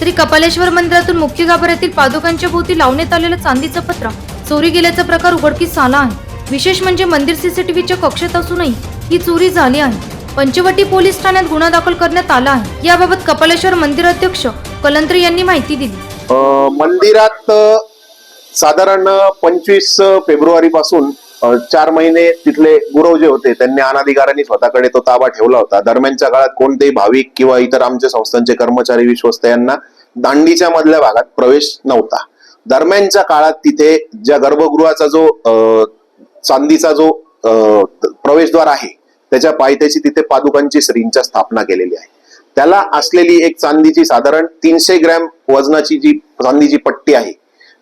श्री कपालेश्वर मंदिरातून मुख्य गाभाऱ्यातील पादुकांच्या भोवती लावण्यात आलेलं चांदीचं पत्र चोरी गेल्याचा प्रकार उघडकीस आला आहे. विशेष म्हणजे मंदिर सीसीटीव्हीच्या कक्षेत असूनही ही चोरी झाली आहे. पंचवटी पोलीस ठाण्यात गुन्हा दाखल करण्यात आला आहे. याबाबत कपालेश्वर मंदिराध्यक्ष कलंत्री यांनी माहिती दिली. मंदिरात साधारण पंचवीस फेब्रुवारी पासून चार महिने तिथले गुरव जे होते त्यांनी अनाधिकारांनी स्वतःकडे तो ताबा ठेवला होता. दरम्यानच्या काळात कोणतेही भाविक किंवा इतर आमच्या संस्थांचे कर्मचारी विश्वस्त यांना दांडीच्या मधल्या भागात प्रवेश नव्हता. दरम्यानच्या काळात तिथे ज्या गर्भगृहाचा जो चांदीचा जो प्रवेशद्वार आहे त्याच्या पायथ्याशी तिथे पादुकांची श्रींच्या स्थापना केलेली आहे. त्याला असलेली एक चांदीची साधारण तीनशे ग्रॅम वजनाची जी चांदीची पट्टी आहे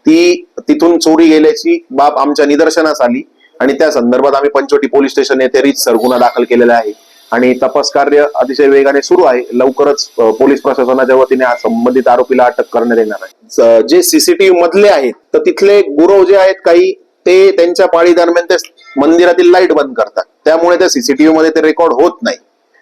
ती तिथून चोरी गेल्याची बाब आमच्या निदर्शनास आली. आणि त्या संदर्भात आम्ही पंचवटी पोलीस स्टेशन येथे रीतसर गुन्हा दाखल केलेला आहे. आणि तपास कार्य अतिशय वेगाने सुरू आहे. लवकरच पोलीस प्रशासनाच्या वतीने आज संबंधित आरोपीला अटक करण्यात येणार आहे. जे सीसीटीव्ही मधले आहेत तर तिथले गुरव जे आहेत काही ते त्यांच्या पाळी दरम्यान ते मंदिरातील लाइट बंद करतात. त्यामुळे त्या सीसीटीव्ही मध्ये ते रेकॉर्ड होत नाही.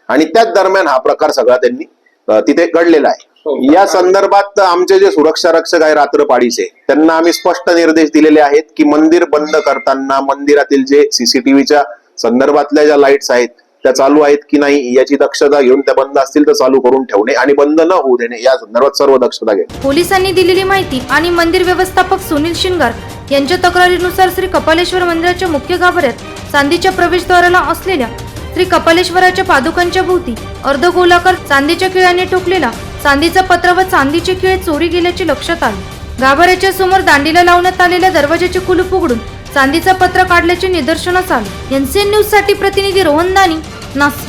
आणि त्याच दरम्यान हा प्रकार सगळा त्यांनी तिथे घडलेला आहे. या संदर्भात आमचे जे सुरक्षा रक्षक आहे रात्रपाडीचे त्यांना आम्ही स्पष्ट निर्देश दिलेले आहेत की मंदिर बंद करताना मंदिरातील जे सीसीटीव्हीच्या संदर्भातल्या ज्या लाईट्स आहेत त्या चालू आहेत की नाही याची दक्षता घेऊन त्या बंद असतील तर चालू करून ठेवणे आणि बंद न होऊ देणे या संदर्भात सर्व दक्षता घेणे पोलिसांनी दिलेली माहिती आणि मंदिर व्यवस्थापक सुनील शिंगार यांच्या तक्रारीनुसार श्री कपालेश्वर मंदिराच्या मुख्य गाभाऱ्यात चांदीच्या प्रवेशद्वाराला असलेल्या श्री कपालेश्वराच्या पादुकांच्या भोवती अर्धगोलाकार चांदीच्या खिळ्याने ठोकलेला चांदीचा पत्र व चांदीचे खिळे चोरी गेल्याचे लक्षात आले. गाभाऱ्याच्या समोर दांडीला लावण्यात आलेल्या दरवाजाचे कुलूप उघडून चांदीचा पत्र काढल्याचे निदर्शनास आले. एनसीएन न्यूजसाठी प्रतिनिधी रोहन दानी नाशिक